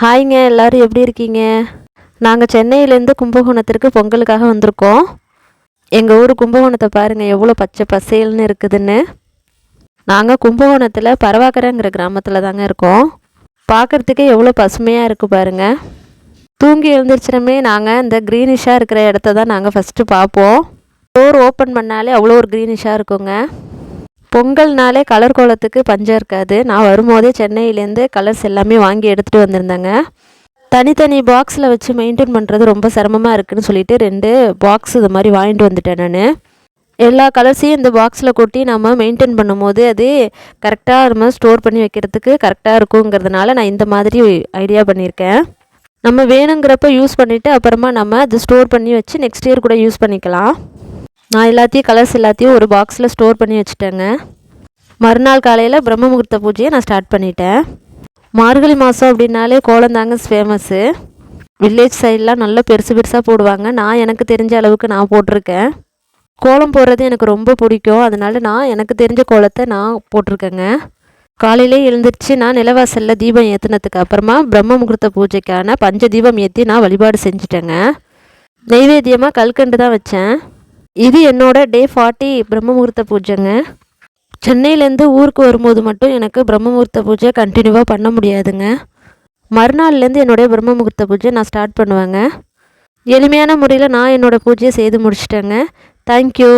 ஹாய்ங்க எல்லோரும் எப்படி இருக்கீங்க? நாங்கள் சென்னையிலேருந்து கும்பகோணத்திற்கு பொங்கலுக்காக வந்திருக்கோம். எங்கள் ஊர் கும்பகோணத்தை பாருங்கள் எவ்வளோ பச்சை பசேல்னு இருக்குதுன்னு. நாங்கள் கும்பகோணத்தில் பரவாக்கரைங்கிற கிராமத்தில் தாங்க இருக்கோம். பார்க்குறதுக்கே எவ்வளோ பசுமையாக இருக்குது பாருங்கள் தூங்கி எழுந்திரிச்சிடமே நாங்கள் இந்த க்ரீனிஷாக இருக்கிற இடத்த தான் நாங்கள் ஃபஸ்ட்டு பார்ப்போம். டோர் ஓப்பன் பண்ணாலே அவ்வளோ ஒரு க்ரீனிஷாக இருக்குங்க. பொங்கல்னாலே கலர் கோலத்துக்கு பஞ்சம் இருக்காது. நான் வரும்போதே சென்னையிலேருந்து கலர்ஸ் எல்லாமே வாங்கி எடுத்துகிட்டு வந்திருந்தேங்க. தனித்தனி பாக்ஸில் வச்சு மெயின்டைன் பண்ணுறது ரொம்ப சிரமமாக இருக்குதுன்னு சொல்லிட்டு ரெண்டு பாக்ஸ் இது மாதிரி வாங்கிட்டு வந்துட்டேன் நான். எல்லா கலர்ஸையும் இந்த பாக்ஸில் கொட்டி நம்ம மெயின்டைன் பண்ணும்போது அது கரெக்டாக நம்ம ஸ்டோர் பண்ணி வைக்கிறதுக்கு கரெக்டாக இருக்குங்கிறதுனால நான் இந்த மாதிரி ஐடியா பண்ணியிருக்கேன். நம்ம வேணுங்கிறப்ப யூஸ் பண்ணிவிட்டு அப்புறமா நம்ம அது ஸ்டோர் பண்ணி வச்சு நெக்ஸ்ட் இயர் கூட யூஸ் பண்ணிக்கலாம். நான் எல்லாத்தையும் கலர்ஸ் எல்லாத்தையும் ஒரு பாக்ஸில் ஸ்டோர் பண்ணி வச்சுட்டேங்க. மறுநாள் காலையில் பிரம்ம முகூர்த்த பூஜையை நான் ஸ்டார்ட் பண்ணிட்டேன். மார்கழி மாதம் அப்படின்னாலே கோலந்தாங்க ஃபேமஸ்ஸு வில்லேஜ் சைட்லாம் நல்லா பெருசு பெருசாக போடுவாங்க. நான் எனக்கு தெரிஞ்ச அளவுக்கு நான் போட்டிருக்கேன். கோலம் போடுறது எனக்கு ரொம்ப பிடிக்கும். அதனால நான் எனக்கு தெரிஞ்ச கோலத்தை நான் போட்டிருக்கேங்க. காலையிலே எழுந்திரிச்சு நான் நிலவாசலில் தீபம் ஏற்றினதுக்கு அப்புறமா பிரம்ம முகூர்த்த பூஜைக்கான பஞ்ச தீபம் ஏற்றி நான் வழிபாடு செஞ்சுட்டேங்க. நெய்வேத்தியமாக கல்கண்டு தான் வச்சேன். இது என்னோட டே ஃபார்ட்டி பிரம்மமுகூர்த்த பூஜைங்க. சென்னையிலேருந்து ஊருக்கு வரும்போது மட்டும் எனக்கு பிரம்மமுகூர்த்த பூஜை கண்டினியூவாக பண்ண முடியாதுங்க. மறுநாள்லேருந்து என்னுடைய பிரம்மமுகூர்த்த பூஜை நான் ஸ்டார்ட் பண்ணுவேங்க. எளிமையான முறையில் நான் என்னோடய பூஜையை செய்து முடிச்சிட்டேங்க. தேங்க்யூ